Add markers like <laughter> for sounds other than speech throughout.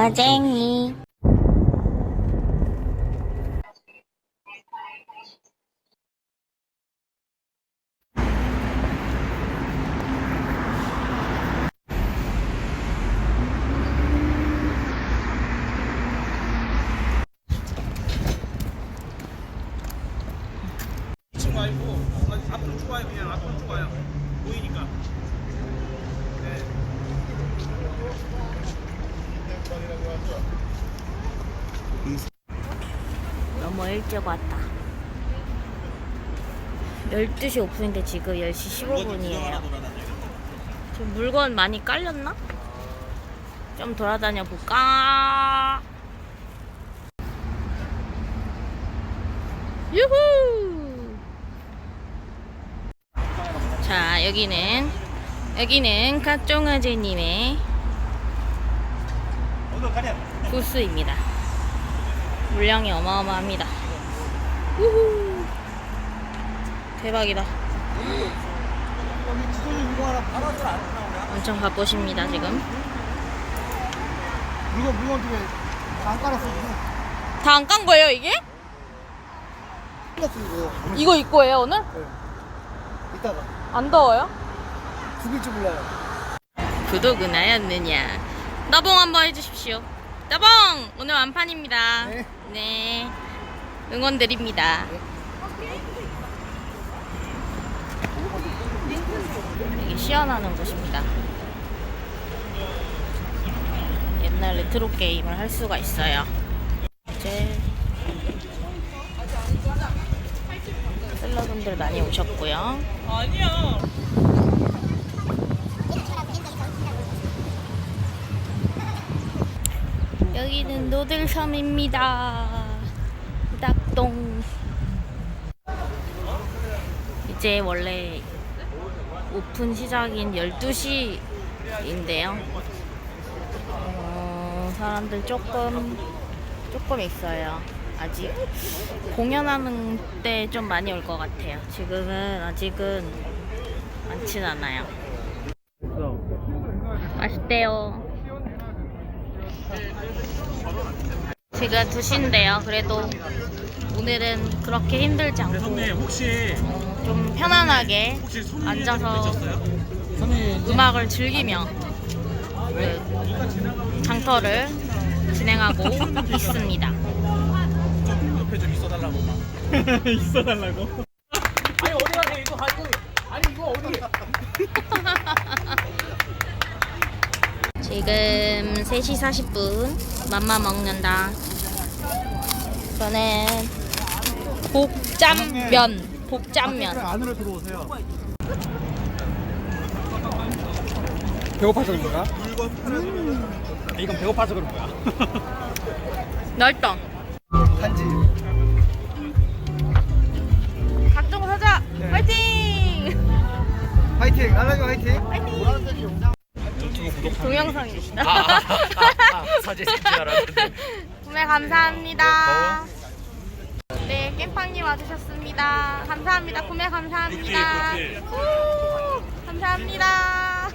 랄라쟁이. 층 말고 앞으로 쭉 와요 그냥 앞으로 쭉 와요 보이니까 네. 왔다. 12시 오픈인데 지금 10시 15분이에요. 좀 물건 많이 깔렸나? 좀 돌아다녀 볼까? 유후! 자, 여기는 여기는 갓종아제님의 부스입니다. 물량이 어마어마합니다. 우후. 대박이다. 엄청 바쁘십니다, 지금. 물건 물건 중에 다안 깔았어 지금. 다안 깐 거예요, 이게? 이거. 이거 입고 거예요, 오늘? 이따가 안 더워요? 죽일 줄 몰라요. 구독은 하였느냐? 나봉 한번 해주십시오. 나봉! 오늘 완판입니다. 네. 네. 응원 드립니다. 되게 시원하는 곳입니다. 옛날 레트로 게임을 할 수가 있어요. 이제 셀러분들 많이 오셨고요. 아니야 여기는 노들섬입니다. 낙동. 이제 원래 오픈 시작인 12시인데요. 어, 사람들 조금, 조금 있어요. 아직 공연하는 때 좀 많이 올 것 같아요. 지금은 아직은 많진 않아요. 맛있대요. 지금 2시인데요. 그래도 오늘은 그렇게 힘들지 않고 선생님 혹시 어, 좀 편안하게 혹시 손님 앉아서? 음악을 즐기며 그 장터를 진행하고 <laughs> 있습니다. 좀 옆에 좀 있어달라고 막 <laughs> 있어달라고? 아니 어디 가세요 이거 가지고 아니 이거 어디 <laughs> 지금 3시 40분 맘마 먹는다. 저는 복짬면, 복짬면. 안으로 들어오세요. 배고파서 그런 거야? 이건 배고파서 그런 거야 맛있다. 한지. 각종 사자, 화이팅! 화이팅. 화이팅. 노란색이 영상. 동영상입니다. 사진 찍지 알았는데 구매 감사합니다. 네, 깽팡님 와주셨습니다. 감사합니다. 구매 감사합니다. 우, 감사합니다.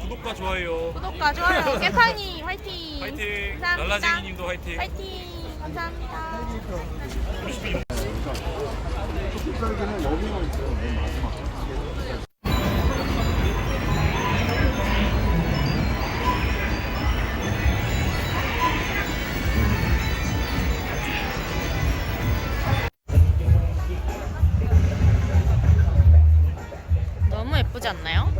구독과 좋아요 구독과 좋아요. 깽팡님 화이팅. 화이팅 감사합니다. 날라쟁이님도 화이팅 화이팅. 감사합니다. 너무 예쁘지 않나요?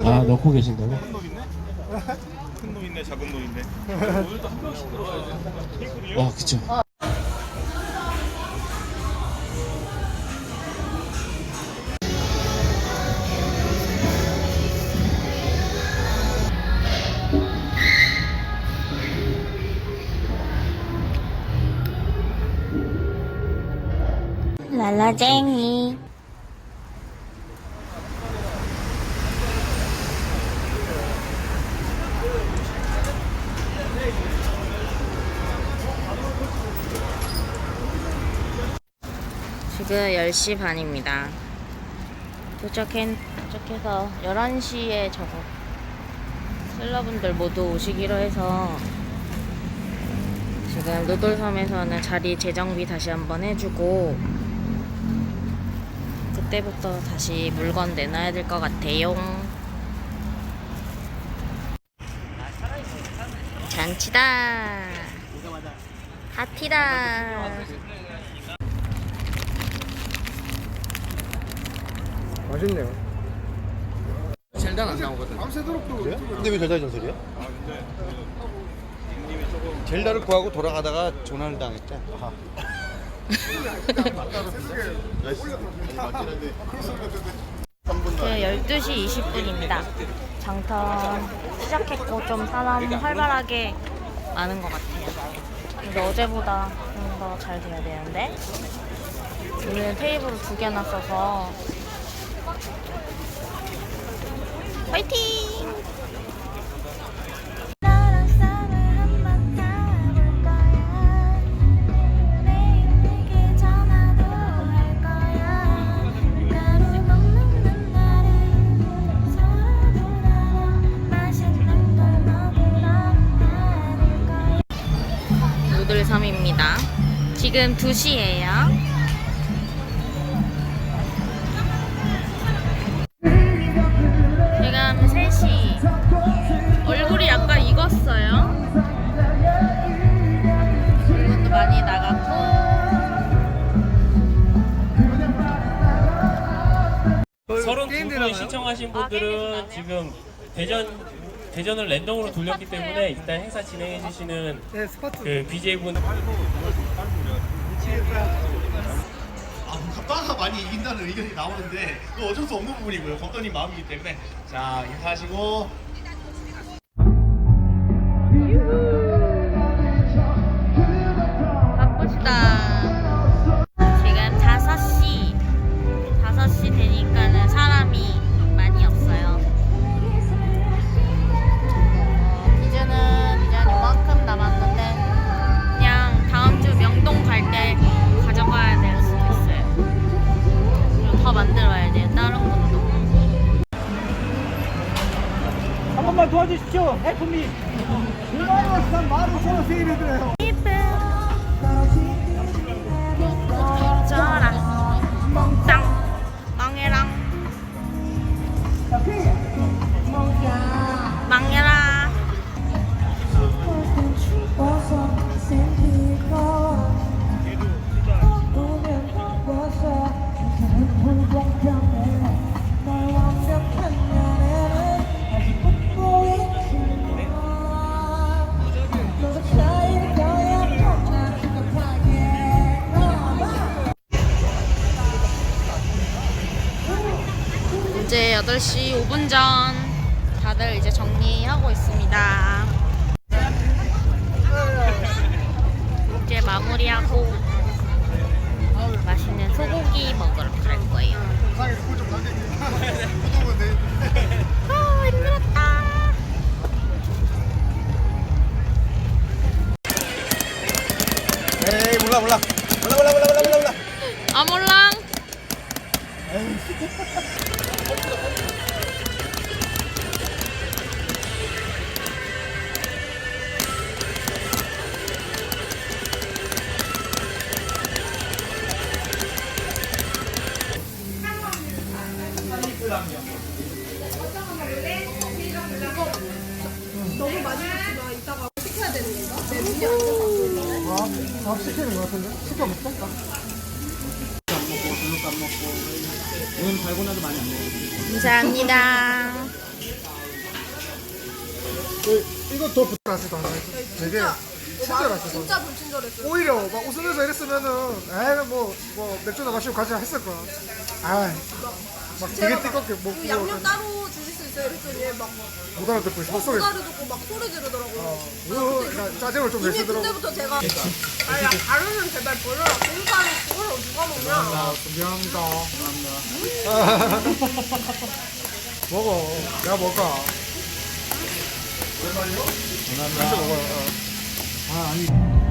아 넣고 계신다고? 큰 놈인데 <laughs> 작은 놈인데 아 그쵸 달라쟁이. 지금 10시 반입니다. 도착해, 도착해서 11시에 저거 슬러분들 모두 오시기로 해서 지금 노돌섬에서는 자리 재정비 다시 한번 해주고 그때부터 다시 물건 내놔야 될 것 같아요. 잔치다. 하티다. 맛있네요. 젤단 안 나오거든. 근데 왜 저자 전설이야? 젤다를 구하고 돌아가다가 조난을 당했대. 그 12시 20분입니다. 장터 시작했고 좀 사람 활발하게 많은 것 같아요. 근데 어제보다 좀 더 잘 돼야 되는데 오늘 테이블을 두 개나 써서 화이팅! 지금 2시예요. 지금 3시. 얼굴이 약간 익었어요. 물건도 많이 나갔고. 게임 32분 되나요? 신청하신 아, 분들은 되나요? 지금 대전 대전을 랜덤으로 돌렸기 때문에 일단 행사 진행해 주시는 네. 그 BJ분 아, 갑다가 많이 이긴다는 의견이 나오는데 그 어쩔 수 없는 부분이고요. 검도님 마음이기 때문에 자 인사하시고 바쁘시다. 지금 5시. 5시 되니까 보십시오. Help me. 드라이버스탄 생일이 드려요. 멍땅 멍해랑 자, 피! 이제 8시 5분 전 다들 이제 정리하고 있습니다. 이제 마무리하고 맛있는 소고기 먹으러 갈 거예요. <laughs> 시키는 것 같은데? 시켜 먹을까? 오늘 달고 나도 많이 안 먹어. 감사합니다. 그, 이거 더 붙어가지도 않아요. 되게 친절하시고. 진짜 불친절했어요. 오히려 막 웃으면서 이랬으면은, 에이, 뭐, 뭐, 맥주나 마시고 같이 했을 거야. 아이, 막 되게 제가 뜨겁게 그 먹고, 양념 따로 수 있어요? 그랬더니 막못 알아듣고. 속에. 듣고 막 소리 지르더라고요. 어, 그러니까 짜증을 좀 이미 내시더라고. 그때부터 제가 아니 야 가루는 제발 버려라. 공사는 그걸 누가 먹냐? 아, 미안합니다. 미안합니다. 먹어. 내가 먹어. 감사합니다. 먹어요. 어. 아, 아니.